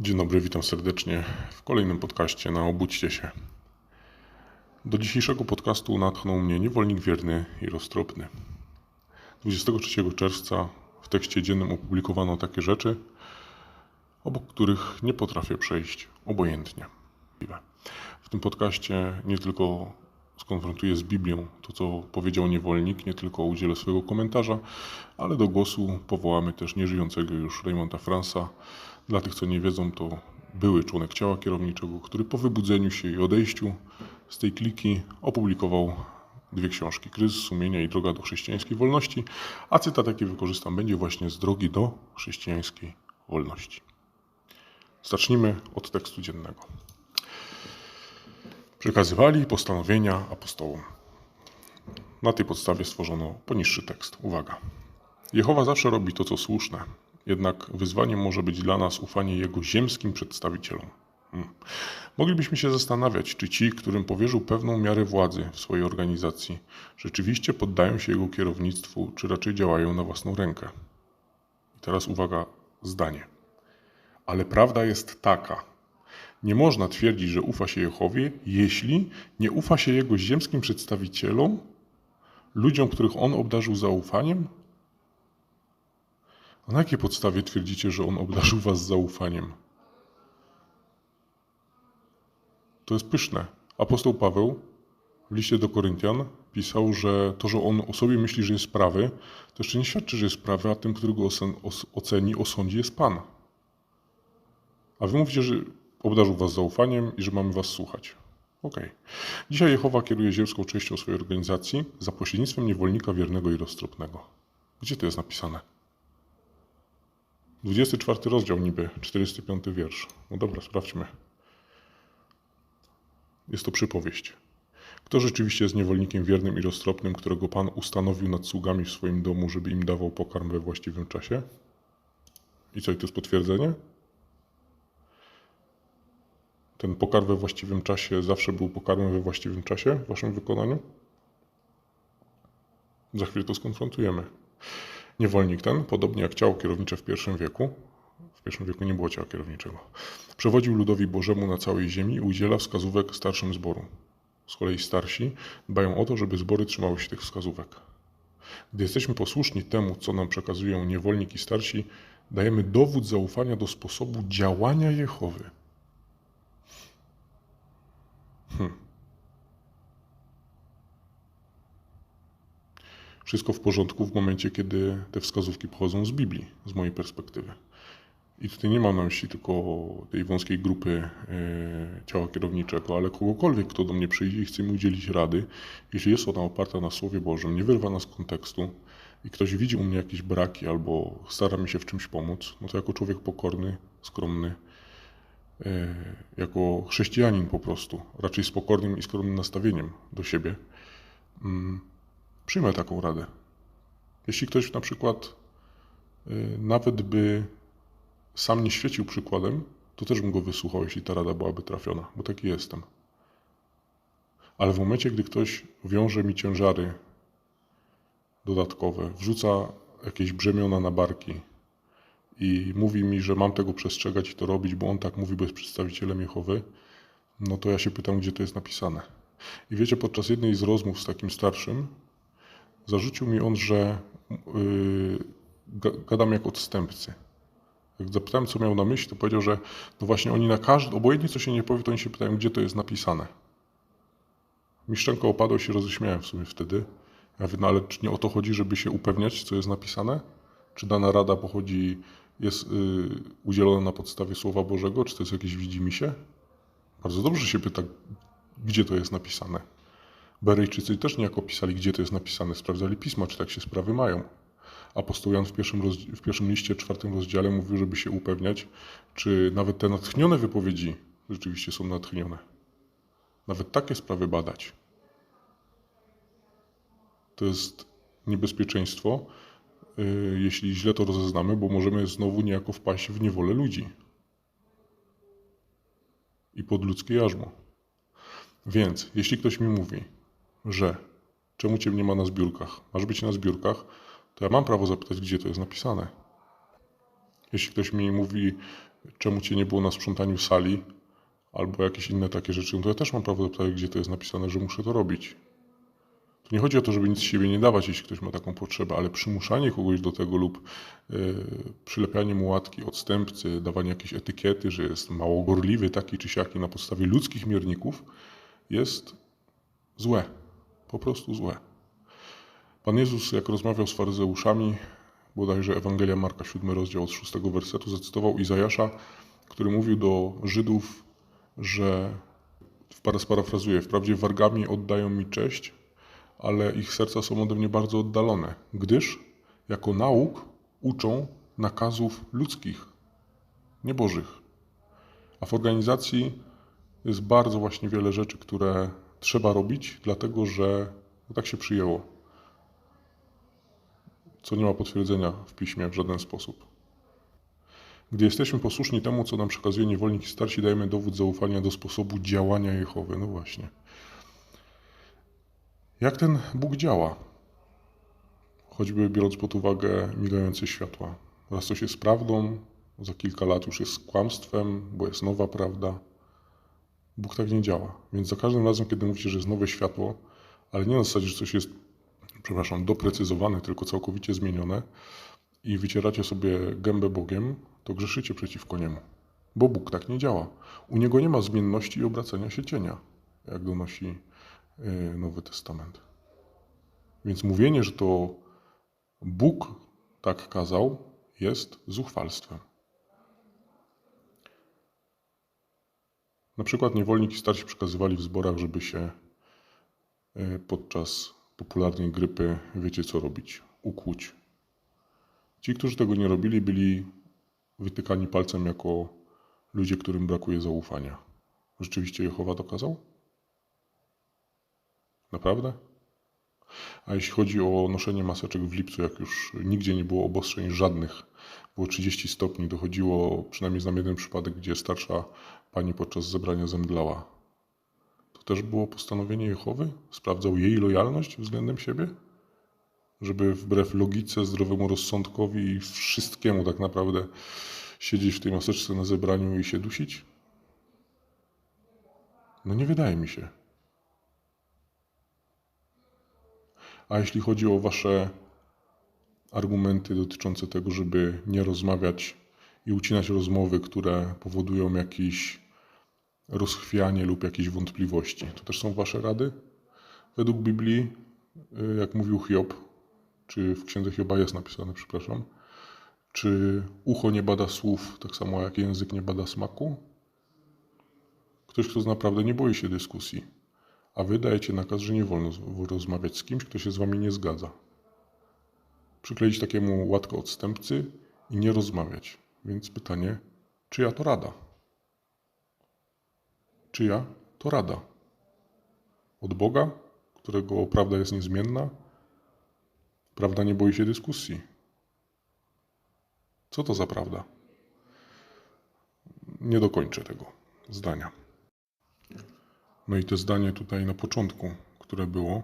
Dzień dobry, witam serdecznie w kolejnym podcaście na Obudźcie się. Do dzisiejszego podcastu natchnął mnie niewolnik wierny i roztropny. 23 czerwca w tekście dziennym opublikowano takie rzeczy, obok których nie potrafię przejść obojętnie. W tym podcaście nie tylko skonfrontuję z Biblią to, co powiedział niewolnik, nie tylko udzielę swojego komentarza, ale do głosu powołamy też nieżyjącego już Raymonda Fransa. Dla tych, co nie wiedzą, to były członek ciała kierowniczego, który po wybudzeniu się i odejściu z tej kliki opublikował dwie książki: Kryzys sumienia i Droga do chrześcijańskiej wolności, a cytat, jaki wykorzystam, będzie właśnie z Drogi do chrześcijańskiej wolności. Zacznijmy od tekstu dziennego. Przekazywali postanowienia apostołom. Na tej podstawie stworzono poniższy tekst. Uwaga. Jehowa zawsze robi to, co słuszne, jednak wyzwaniem może być dla nas ufanie Jego ziemskim przedstawicielom. Hmm. Moglibyśmy się zastanawiać, czy ci, którym powierzył pewną miarę władzy w swojej organizacji, rzeczywiście poddają się Jego kierownictwu, czy raczej działają na własną rękę. I teraz uwaga, zdanie. Ale prawda jest taka. Nie można twierdzić, że ufa się Jehowie, jeśli nie ufa się Jego ziemskim przedstawicielom, ludziom, których On obdarzył zaufaniem? A na jakiej podstawie twierdzicie, że On obdarzył was zaufaniem? To jest pyszne. Apostoł Paweł w liście do Koryntian pisał, że to, że on o sobie myśli, że jest prawy, to jeszcze nie świadczy, że jest prawy, a tym, który go oceni, osądzi, jest Pan. A wy mówicie, że obdarzył was zaufaniem i że mamy was słuchać. Okej. Okay. Dzisiaj Jehowa kieruje ziemską częścią swojej organizacji za pośrednictwem niewolnika wiernego i roztropnego. Gdzie to jest napisane? 24 rozdział niby, 45 wiersz. No dobra, sprawdźmy. Jest to przypowieść. Kto rzeczywiście jest niewolnikiem wiernym i roztropnym, którego Pan ustanowił nad sługami w swoim domu, żeby im dawał pokarm we właściwym czasie? I co, i to jest potwierdzenie? Ten pokarm we właściwym czasie zawsze był pokarmem we właściwym czasie w Waszym wykonaniu? Za chwilę to skonfrontujemy. Niewolnik ten, podobnie jak ciało kierownicze w pierwszym wieku, w pierwszym wieku nie było ciała kierowniczego, przewodził ludowi Bożemu na całej ziemi i udziela wskazówek starszym zboru. Z kolei starsi dbają o to, żeby zbory trzymały się tych wskazówek. Gdy jesteśmy posłuszni temu, co nam przekazują niewolnik i starsi, dajemy dowód zaufania do sposobu działania Jehowy. Hmm. Wszystko w porządku w momencie, kiedy te wskazówki pochodzą z Biblii, z mojej perspektywy. I tutaj nie mam na myśli tylko tej wąskiej grupy e, ciała kierowniczego, ale kogokolwiek, kto do mnie przyjdzie i chce mi udzielić rady, jeśli jest ona oparta na Słowie Bożym, nie wyrwana z kontekstu i ktoś widzi u mnie jakieś braki albo stara mi się w czymś pomóc, no to jako człowiek pokorny, skromny, jako chrześcijanin po prostu, raczej z pokornym i skromnym nastawieniem do siebie, mm, przyjmę taką radę. Jeśli ktoś na przykład e, nawet by sam nie świecił przykładem, to też bym go wysłuchał, jeśli ta rada byłaby trafiona, bo taki jestem. Ale w momencie, gdy ktoś wiąże mi ciężary dodatkowe, wrzuca jakieś brzemiona na barki i mówi mi, że mam tego przestrzegać i to robić, bo on tak mówi, bo jest przedstawicielem Jehowy, no to ja się pytam, gdzie to jest napisane. I wiecie, podczas jednej z rozmów z takim starszym, zarzucił mi on, że yy, gadam jak odstępcy. Jak zapytałem, co miał na myśli, to powiedział, że no właśnie oni na każdy, obojętnie co się nie powie, to oni się pytają, gdzie to jest napisane. Mi szczęka opadła się roześmiałem w sumie wtedy. Ja mówię, no ale czy nie o to chodzi, żeby się upewniać, co jest napisane? Czy dana rada pochodzi, jest yy, udzielona na podstawie Słowa Bożego, czy to jest jakieś widzimisię? Bardzo dobrze się pyta, gdzie to jest napisane. Berejczycy też niejako pisali, gdzie to jest napisane, sprawdzali pisma, czy tak się sprawy mają. Apostoł Jan w pierwszym, w pierwszym liście, czwartym rozdziale mówił, żeby się upewniać, czy nawet te natchnione wypowiedzi rzeczywiście są natchnione. Nawet takie sprawy badać. To jest niebezpieczeństwo, jeśli źle to rozeznamy, bo możemy znowu niejako wpaść w niewolę ludzi i pod ludzkie jarzmo. Więc jeśli ktoś mi mówi, że czemu cię nie ma na zbiórkach, masz być na zbiórkach, to ja mam prawo zapytać, gdzie to jest napisane. Jeśli ktoś mi mówi, czemu cię nie było na sprzątaniu sali, albo jakieś inne takie rzeczy, no to ja też mam prawo zapytać, gdzie to jest napisane, że muszę to robić. Nie chodzi o to, żeby nic z siebie nie dawać, jeśli ktoś ma taką potrzebę, ale przymuszanie kogoś do tego lub yy, przylepianie mu łatki odstępcy, dawanie jakiejś etykiety, że jest mało gorliwy, taki czy siaki na podstawie ludzkich mierników, jest złe. Po prostu złe. Pan Jezus, jak rozmawiał z faryzeuszami, bodajże Ewangelia Marka, 7 rozdział od 6 wersetu, zacytował Izajasza, który mówił do Żydów, że, sparafrazuję, wprawdzie wargami oddają mi cześć, ale ich serca są ode mnie bardzo oddalone, gdyż jako nauk uczą nakazów ludzkich, nie bożych. A w organizacji jest bardzo właśnie wiele rzeczy, które trzeba robić, dlatego że no tak się przyjęło. Co nie ma potwierdzenia w piśmie w żaden sposób. Gdy jesteśmy posłuszni temu, co nam przekazuje niewolnik i starsi, dajemy dowód zaufania do sposobu działania Jehowy. No właśnie. Jak ten Bóg działa? Choćby biorąc pod uwagę migające światła. Raz coś jest prawdą, za kilka lat już jest kłamstwem, bo jest nowa prawda. Bóg tak nie działa. Więc za każdym razem, kiedy mówicie, że jest nowe światło, ale nie na zasadzie, że coś jest, przepraszam, doprecyzowane, tylko całkowicie zmienione i wycieracie sobie gębę Bogiem, to grzeszycie przeciwko Niemu. Bo Bóg tak nie działa. U Niego nie ma zmienności i obracania się cienia, jak donosi Nowy Testament. Więc mówienie, że to Bóg tak kazał, jest zuchwalstwem. Na przykład niewolnik i starsi przekazywali w zborach, żeby się y, podczas popularnej grypy, wiecie co robić, ukłuć. Ci, którzy tego nie robili, byli wytykani palcem jako ludzie, którym brakuje zaufania. Rzeczywiście Jehowa dokazał? Naprawdę? A jeśli chodzi o noszenie maseczek w lipcu, jak już nigdzie nie było obostrzeń żadnych, było 30 stopni, dochodziło przynajmniej znam jeden przypadek, gdzie starsza pani podczas zebrania zemdlała. To też było postanowienie Jehowy? Sprawdzał jej lojalność względem siebie? Żeby wbrew logice, zdrowemu rozsądkowi i wszystkiemu tak naprawdę siedzieć w tej maseczce na zebraniu i się dusić? No nie wydaje mi się. A jeśli chodzi o Wasze argumenty dotyczące tego, żeby nie rozmawiać i ucinać rozmowy, które powodują jakieś rozchwianie lub jakieś wątpliwości, to też są Wasze rady? Według Biblii, y, jak mówił Hiob, czy w księdze Hioba jest napisane, przepraszam, czy ucho nie bada słów, tak samo jak język nie bada smaku? Ktoś, kto naprawdę nie boi się dyskusji, a wy dajecie nakaz, że nie wolno rozmawiać z kimś, kto się z wami nie zgadza. Przykleić takiemu łatkę odstępcy i nie rozmawiać. Więc pytanie, czyja to rada? Czyja to rada? Od Boga, którego prawda jest niezmienna? Prawda nie boi się dyskusji. Co to za prawda? Nie dokończę tego zdania. No i to zdanie tutaj na początku, które było,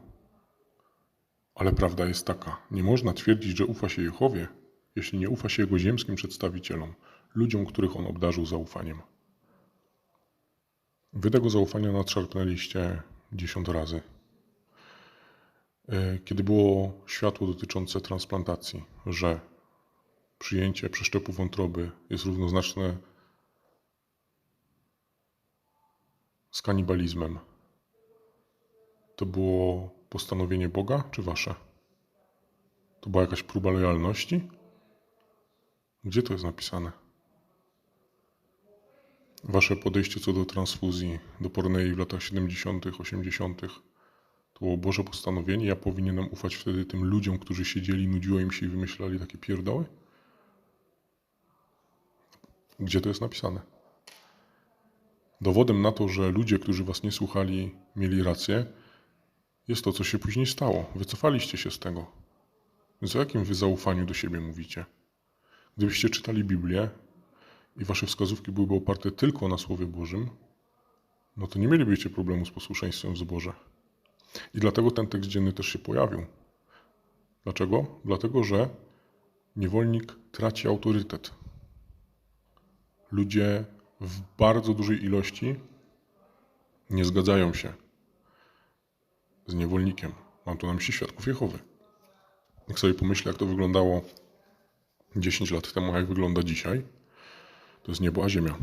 ale prawda jest taka: nie można twierdzić, że ufa się Jehowie, jeśli nie ufa się jego ziemskim przedstawicielom, ludziom, których on obdarzył zaufaniem. Wy tego zaufania nadszarpnęliście dziesiąt razy. E, kiedy było światło dotyczące transplantacji, że przyjęcie przeszczepu wątroby jest równoznaczne z kanibalizmem. To było postanowienie Boga czy wasze? To była jakaś próba lojalności? Gdzie to jest napisane? Wasze podejście co do transfuzji do Pornei w latach 70., 80. to było Boże postanowienie. Ja powinienem ufać wtedy tym ludziom, którzy siedzieli, nudziło im się i wymyślali takie pierdoły? Gdzie to jest napisane? Dowodem na to, że ludzie, którzy was nie słuchali, mieli rację, jest to, co się później stało. Wycofaliście się z tego. Więc o jakim wy zaufaniu do siebie mówicie? Gdybyście czytali Biblię i wasze wskazówki byłyby oparte tylko na Słowie Bożym, no to nie mielibyście problemu z posłuszeństwem w zborze. I dlatego ten tekst dzienny też się pojawił. Dlaczego? Dlatego, że niewolnik traci autorytet. ludzie w bardzo dużej ilości nie zgadzają się z niewolnikiem. Mam tu na myśli świadków Jehowy. Jak sobie pomyślę, jak to wyglądało 10 lat temu, a jak wygląda dzisiaj, to jest niebo a ziemia.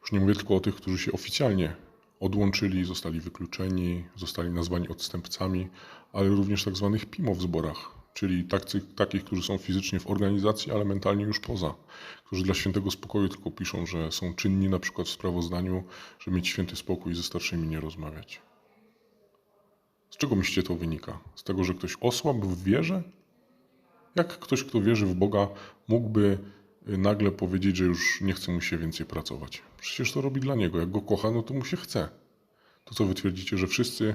Już nie mówię tylko o tych, którzy się oficjalnie odłączyli, zostali wykluczeni, zostali nazwani odstępcami, ale również tak zwanych PIMO w zborach, czyli tacy, takich, którzy są fizycznie w organizacji, ale mentalnie już poza, którzy dla świętego spokoju tylko piszą, że są czynni na przykład w sprawozdaniu, żeby mieć święty spokój i ze starszymi nie rozmawiać. Z czego myślicie to wynika? Z tego, że ktoś osłabł w wierze? Jak ktoś, kto wierzy w Boga, mógłby y, nagle powiedzieć, że już nie chce mu się więcej pracować? Przecież to robi dla niego. Jak go kocha, no to mu się chce. To co wy twierdzicie, że wszyscy,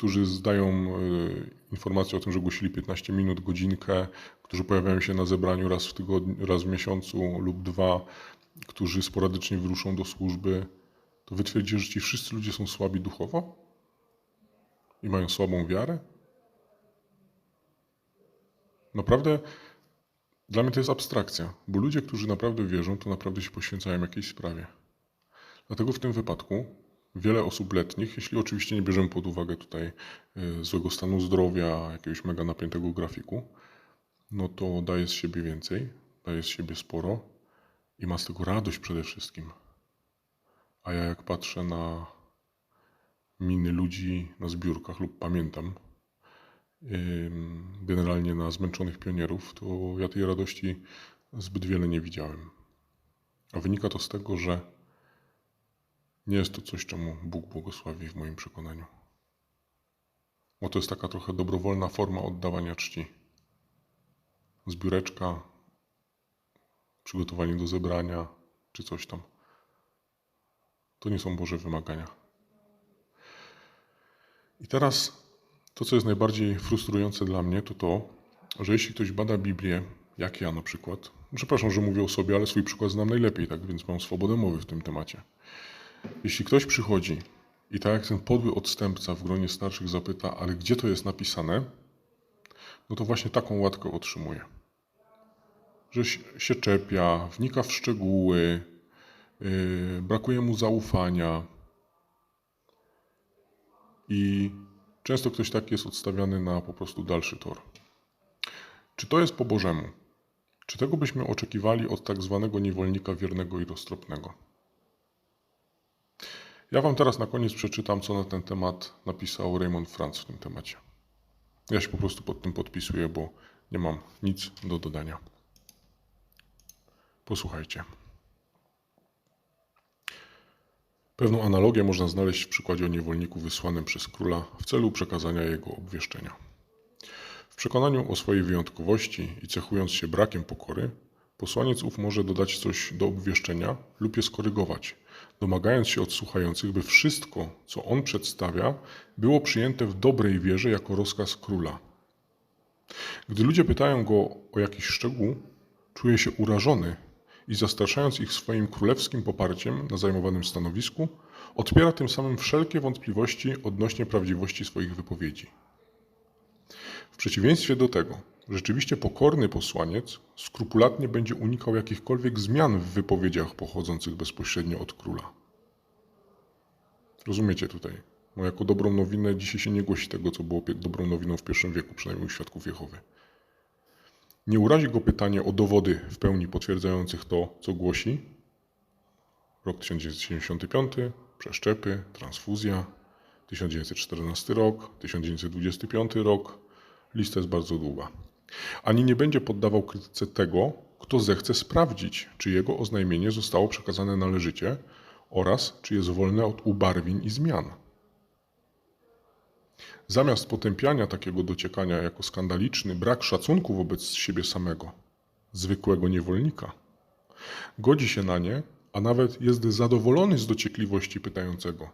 którzy zdają y, informację o tym, że głosili 15 minut, godzinkę, którzy pojawiają się na zebraniu raz w tygodniu, raz w miesiącu lub dwa, którzy sporadycznie wyruszą do służby, to wy twierdzicie, że ci wszyscy ludzie są słabi duchowo? I mają słabą wiarę? Naprawdę dla mnie to jest abstrakcja, bo ludzie, którzy naprawdę wierzą, to naprawdę się poświęcają jakiejś sprawie. Dlatego w tym wypadku wiele osób letnich, jeśli oczywiście nie bierzemy pod uwagę tutaj y, złego stanu zdrowia, jakiegoś mega napiętego grafiku, no to daje z siebie więcej, daje z siebie sporo i ma z tego radość przede wszystkim. A ja jak patrzę na miny ludzi na zbiórkach lub pamiętam, generalnie na zmęczonych pionierów, to ja tej radości zbyt wiele nie widziałem. A wynika to z tego, że nie jest to coś, czemu Bóg błogosławi w moim przekonaniu. Bo to jest taka trochę dobrowolna forma oddawania czci. Zbióreczka, przygotowanie do zebrania, czy coś tam. To nie są Boże wymagania. I teraz to, co jest najbardziej frustrujące dla mnie, to to, że jeśli ktoś bada Biblię, jak ja na przykład, przepraszam, że mówię o sobie, ale swój przykład znam najlepiej, tak więc mam swobodę mowy w tym temacie. Jeśli ktoś przychodzi i tak jak ten podły odstępca w gronie starszych zapyta, ale gdzie to jest napisane, no to właśnie taką łatkę otrzymuje. Że się- czepia, wnika w szczegóły, yy, brakuje mu zaufania. I często ktoś taki jest odstawiany na po prostu dalszy tor. Czy to jest po Bożemu? Czy tego byśmy oczekiwali od tak zwanego niewolnika wiernego i roztropnego? Ja Wam teraz na koniec przeczytam, co na ten temat napisał Raymond Franz w tym temacie. Ja się po prostu pod tym podpisuję, bo nie mam nic do dodania. Posłuchajcie. Pewną analogię można znaleźć w przykładzie o niewolniku wysłanym przez króla w celu przekazania jego obwieszczenia. W przekonaniu o swojej wyjątkowości i cechując się brakiem pokory, posłaniec ów może dodać coś do obwieszczenia lub je skorygować, domagając się od słuchających, by wszystko, co on przedstawia, było przyjęte w dobrej wierze jako rozkaz króla. Gdy ludzie pytają go o jakiś szczegół, czuje się urażony i zastraszając ich swoim królewskim poparciem na zajmowanym stanowisku, odpiera tym samym wszelkie wątpliwości odnośnie prawdziwości swoich wypowiedzi. W przeciwieństwie do tego, rzeczywiście pokorny posłaniec skrupulatnie będzie unikał jakichkolwiek zmian w wypowiedziach pochodzących bezpośrednio od króla. Rozumiecie tutaj? Bo jako dobrą nowinę dzisiaj się nie głosi tego, co było dobrą nowiną w pierwszym wieku, przynajmniej u świadków Jehowy. Nie urazi go pytanie o dowody w pełni potwierdzających to, co głosi. Rok 1975, przeszczepy, transfuzja, 1914 rok, 1925 rok. Lista jest bardzo długa. Ani nie będzie poddawał krytyce tego, kto zechce sprawdzić, czy jego oznajmienie zostało przekazane należycie oraz czy jest wolne od ubarwień i zmian. Zamiast potępiania takiego dociekania jako skandaliczny brak szacunku wobec siebie samego, zwykłego niewolnika, godzi się na nie, a nawet jest zadowolony z dociekliwości pytającego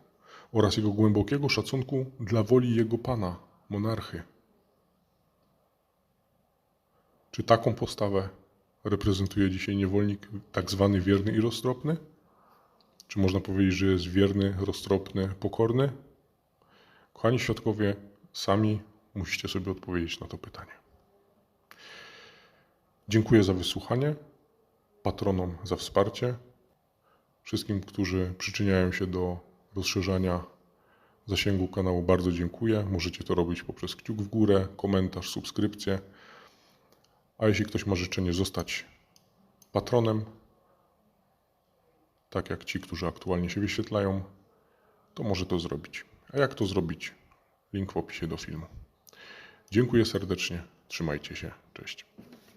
oraz jego głębokiego szacunku dla woli jego pana, monarchy. Czy taką postawę reprezentuje dzisiaj niewolnik tak zwany wierny i roztropny? Czy można powiedzieć, że jest wierny, roztropny, pokorny? Kochani świadkowie, sami musicie sobie odpowiedzieć na to pytanie. Dziękuję za wysłuchanie. patronom za wsparcie. Wszystkim, którzy przyczyniają się do rozszerzania zasięgu kanału, bardzo dziękuję. Możecie to robić poprzez kciuk w górę, komentarz, subskrypcję. A jeśli ktoś ma życzenie zostać patronem, tak jak ci, którzy aktualnie się wyświetlają, to może to zrobić. A jak to zrobić? Link w opisie do filmu. Dziękuję serdecznie. Trzymajcie się. Cześć.